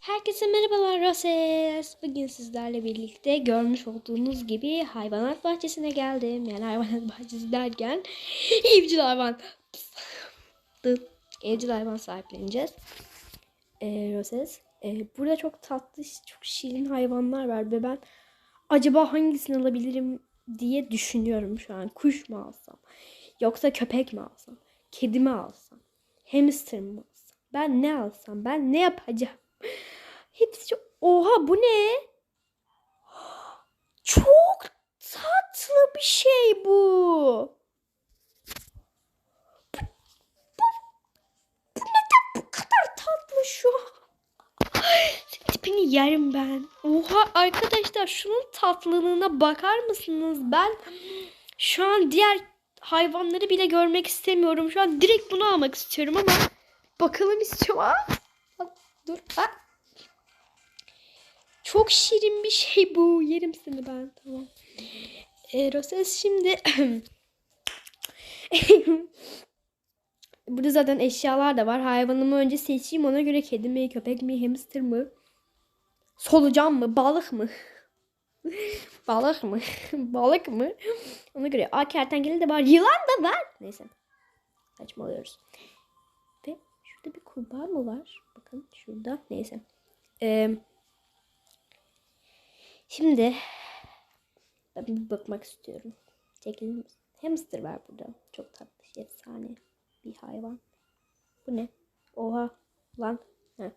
Herkese merhabalar Roses. Bugün sizlerle birlikte görmüş olduğunuz gibi hayvanat bahçesine geldim. Yani hayvanat bahçesi derken evcil hayvan. evcil hayvan sahipleneceğiz. Ee, Roses. Ee, burada çok tatlı, çok şirin hayvanlar var ve ben acaba hangisini alabilirim diye düşünüyorum şu an. Kuş mu alsam? Yoksa köpek mi alsam? Kedi mi alsam? Hamster mı? Ben ne alsam? Ben ne yapacağım? Hepsi. Oha bu ne? Çok tatlı bir şey bu. Bu, bu, bu neden bu kadar tatlı şu an? Tipini yerim ben. Oha arkadaşlar şunun tatlılığına bakar mısınız? Ben şu an diğer hayvanları bile görmek istemiyorum. Şu an direkt bunu almak istiyorum ama bakalım istiyorum. Aa, dur. Aa. Çok şirin bir şey bu. Yerim seni ben. Tamam. Ee, Roses şimdi Burada zaten eşyalar da var. Hayvanımı önce seçeyim. Ona göre kedi mi, köpek mi, hamster mı? Solucan mı, balık mı? balık mı? balık mı? Ona göre. Aa kertenkele de var. Yılan da var. Neyse. Saçmalıyoruz. Kurbağa mı var? Bakın şurada. Neyse. Ee, şimdi ben bir bakmak istiyorum. Çekilir misin? Hamster var burada. Çok tatlı. şey, Efsane bir hayvan. Bu ne? Oha. Lan. Heh.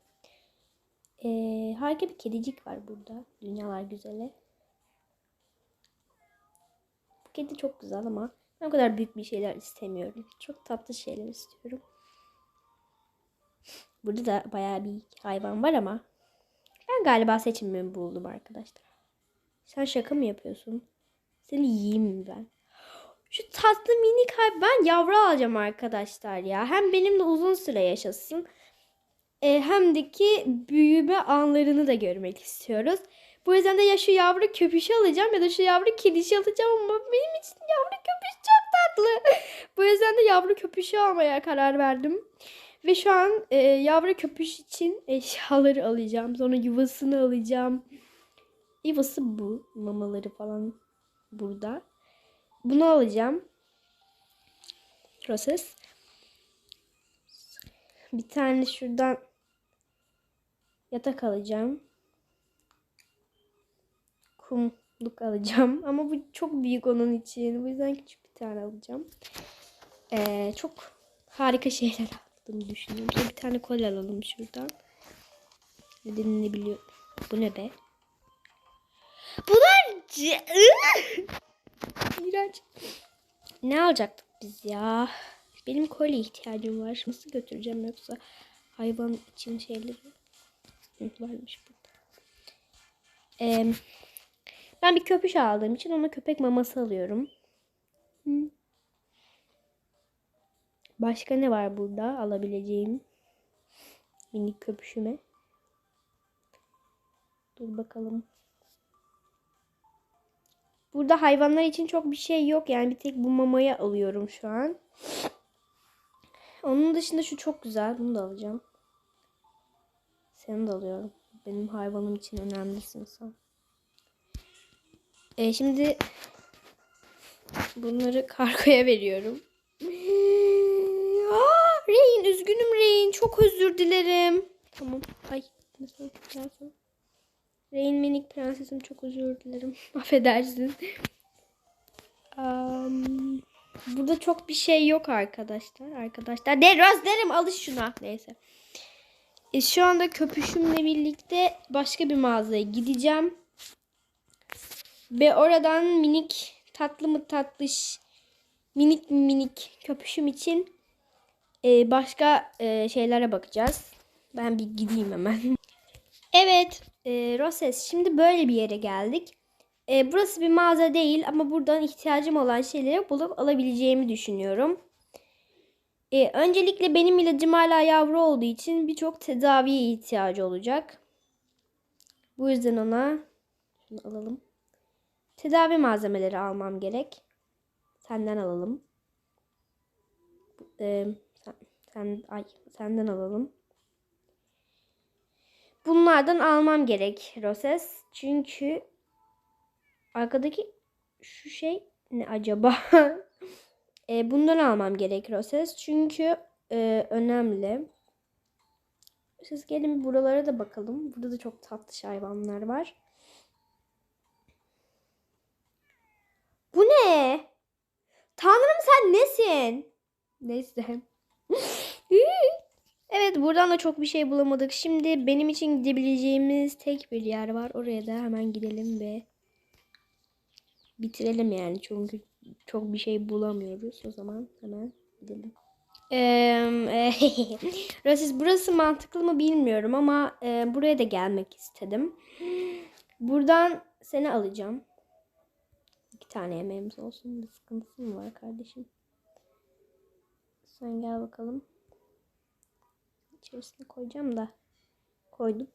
Ee, harika bir kedicik var burada. Dünyalar güzeli. Bu kedi çok güzel ama ben o kadar büyük bir şeyler istemiyorum. Çok tatlı şeyler istiyorum. Burada da bayağı bir hayvan var ama ben galiba seçimimi buldum arkadaşlar. Sen şaka mı yapıyorsun? Seni yiyeyim mi ben? Şu tatlı minik hayvan ben yavru alacağım arkadaşlar ya. Hem benimle uzun süre yaşasın. e, hem de ki büyüme anlarını da görmek istiyoruz. Bu yüzden de ya şu yavru köpüşü alacağım ya da şu yavru kedişi alacağım ama benim için yavru köpüş çok tatlı. Bu yüzden de yavru köpüşü almaya karar verdim. Ve şu an e, yavru köpüş için eşyaları alacağım. Sonra yuvasını alacağım. Yuvası bu. Mamaları falan burada. Bunu alacağım. Proses. Bir tane şuradan yatak alacağım. Kumluk alacağım. Ama bu çok büyük onun için. Bu yüzden küçük bir tane alacağım. Ee, çok harika şeyler aldığımı düşünüyorum. Sonra bir tane kol alalım şuradan. Nedenini biliyorum. Bu ne be? Bunlar... İğrenç. Ne alacaktık biz ya? Benim kolye ihtiyacım var. Nasıl götüreceğim yoksa hayvan için şeyleri varmış burada. Ee, ben bir köpüş aldığım için ona köpek maması alıyorum. Hı. Başka ne var burada alabileceğim? Minik köpüşüme. Dur bakalım. Burada hayvanlar için çok bir şey yok. Yani bir tek bu mamayı alıyorum şu an. Onun dışında şu çok güzel. Bunu da alacağım. Seni de alıyorum. Benim hayvanım için önemlisin sen. E, şimdi bunları kargoya veriyorum. Rain üzgünüm Rain. Çok özür dilerim. Tamam. Ay. Rain minik prensesim çok özür dilerim. Affedersin. Am, burada çok bir şey yok arkadaşlar. Arkadaşlar. De derim alış şuna. Neyse. E, şu anda köpüşümle birlikte başka bir mağazaya gideceğim. Ve oradan minik tatlı mı tatlış minik minik köpüşüm için e, başka e, şeylere bakacağız. Ben bir gideyim hemen. Evet, e, Roses. Şimdi böyle bir yere geldik. E, burası bir mağaza değil ama buradan ihtiyacım olan şeyleri bulup alabileceğimi düşünüyorum. E, öncelikle benim ilacım hala yavru olduğu için birçok tedaviye ihtiyacı olacak. Bu yüzden ona şunu alalım. Tedavi malzemeleri almam gerek. Senden alalım. E, sen, ay, senden alalım. Bunlardan almam gerek Roses. Çünkü arkadaki şu şey ne acaba? e, bundan almam gerek Roses. Çünkü e, önemli. Siz gelin buralara da bakalım. Burada da çok tatlı hayvanlar var. Bu ne? Tanrım sen nesin? Neyse. Evet buradan da çok bir şey bulamadık. Şimdi benim için gidebileceğimiz tek bir yer var. Oraya da hemen gidelim ve bitirelim yani. Çünkü çok bir şey bulamıyoruz. O zaman hemen gidelim. Ee, Rasis burası mantıklı mı bilmiyorum ama e, buraya da gelmek istedim. Buradan seni alacağım. İki tane yemeğimiz olsun. Bir sıkıntısı mı var kardeşim? Sen gel bakalım. İçerisine koyacağım da. Koydum.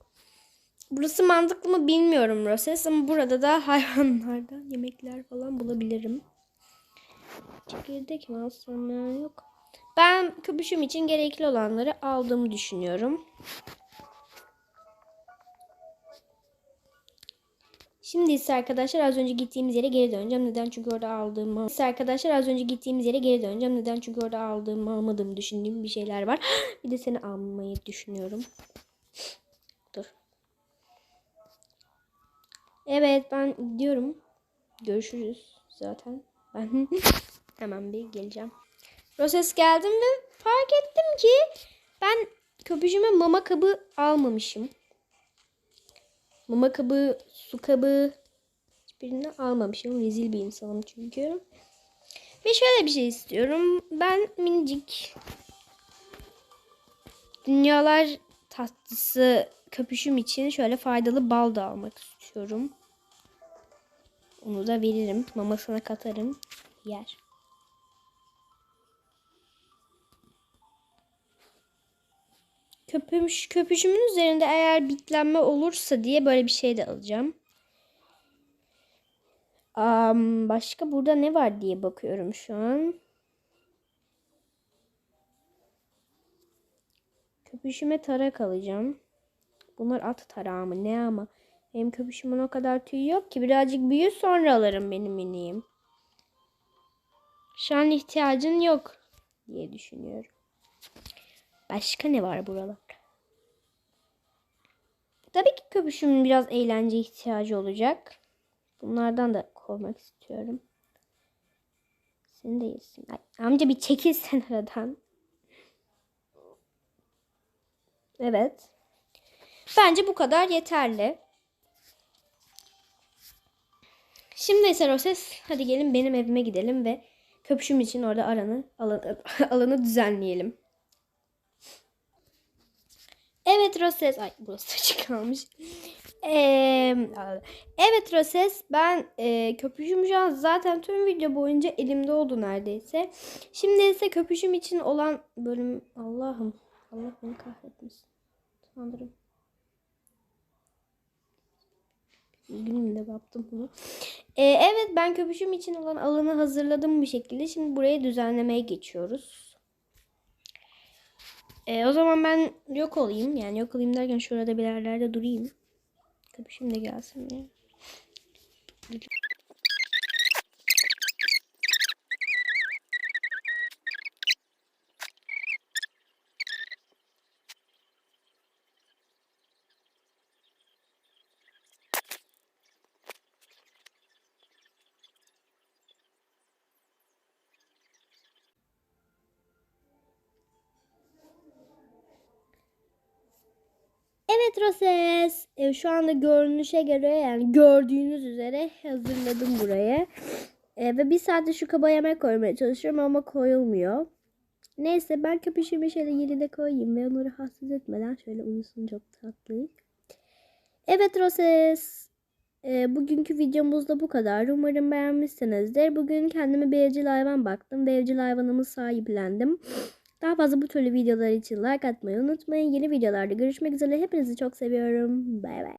Burası mantıklı mı bilmiyorum Roses ama burada da hayvanlardan yemekler falan bulabilirim. Çekirdek mi? Yok. Ben köpüşüm için gerekli olanları aldığımı düşünüyorum. Şimdi ise arkadaşlar az önce gittiğimiz yere geri döneceğim. Neden? Çünkü orada aldığım... Ise arkadaşlar az önce gittiğimiz yere geri döneceğim. Neden? Çünkü orada aldığım, almadığım düşündüğüm bir şeyler var. bir de seni almayı düşünüyorum. Dur. Evet ben gidiyorum. Görüşürüz zaten. Ben hemen bir geleceğim. Roses geldim ve fark ettim ki ben köpüşüme mama kabı almamışım. Mama kabı, su kabı hiçbirini almamışım. Rezil bir insanım çünkü. Ve şöyle bir şey istiyorum. Ben minicik dünyalar tatlısı köpüşüm için şöyle faydalı bal da almak istiyorum. Onu da veririm. Mamasına katarım. Yer. Köpüş, köpüşümün üzerinde eğer bitlenme olursa diye böyle bir şey de alacağım. Um, başka burada ne var diye bakıyorum şu an. Köpüşüme tarak alacağım. Bunlar at tarağı mı ne ama. Benim köpüşümün o kadar tüy yok ki. Birazcık büyür sonra alırım benim miniğim. Şu an ihtiyacın yok diye düşünüyorum. Başka ne var buralarda? Tabii ki köpüşümün biraz eğlence ihtiyacı olacak. Bunlardan da kovmak istiyorum. Seni de yesin. Ay, amca bir çekilsen aradan. Evet. Bence bu kadar yeterli. Şimdi ise Roses hadi gelin benim evime gidelim ve köpüşüm için orada aranı, alanı, alanı düzenleyelim. Evet Roses. Ay burası açık kalmış. Ee, evet Roses ben e, köpüşüm şu an zaten tüm video boyunca elimde oldu neredeyse. Şimdi ise köpüşüm için olan bölüm Allah'ım Allah beni kahretmesin. Sanırım. Üzgünüm de yaptım bunu. Ee, evet ben köpüşüm için olan alanı hazırladım bir şekilde. Şimdi burayı düzenlemeye geçiyoruz. E, o zaman ben yok olayım. Yani yok olayım derken şurada bir yerlerde durayım. Köpüşüm de gelsin ya. Evet Roses. E, şu anda görünüşe göre yani gördüğünüz üzere hazırladım burayı. E, ve bir saatte şu kaba yemek koymaya çalışıyorum ama koyulmuyor. Neyse ben köpüşümü şöyle yerine koyayım ve onu rahatsız etmeden şöyle uyusun çok tatlı. Evet Roses. E, bugünkü videomuz da bu kadar. Umarım beğenmişsinizdir. Bugün kendime bir evcil hayvan baktım ve evcil hayvanımı sahiplendim. Daha fazla bu türlü videolar için like atmayı unutmayın. Yeni videolarda görüşmek üzere. Hepinizi çok seviyorum. Bay bay.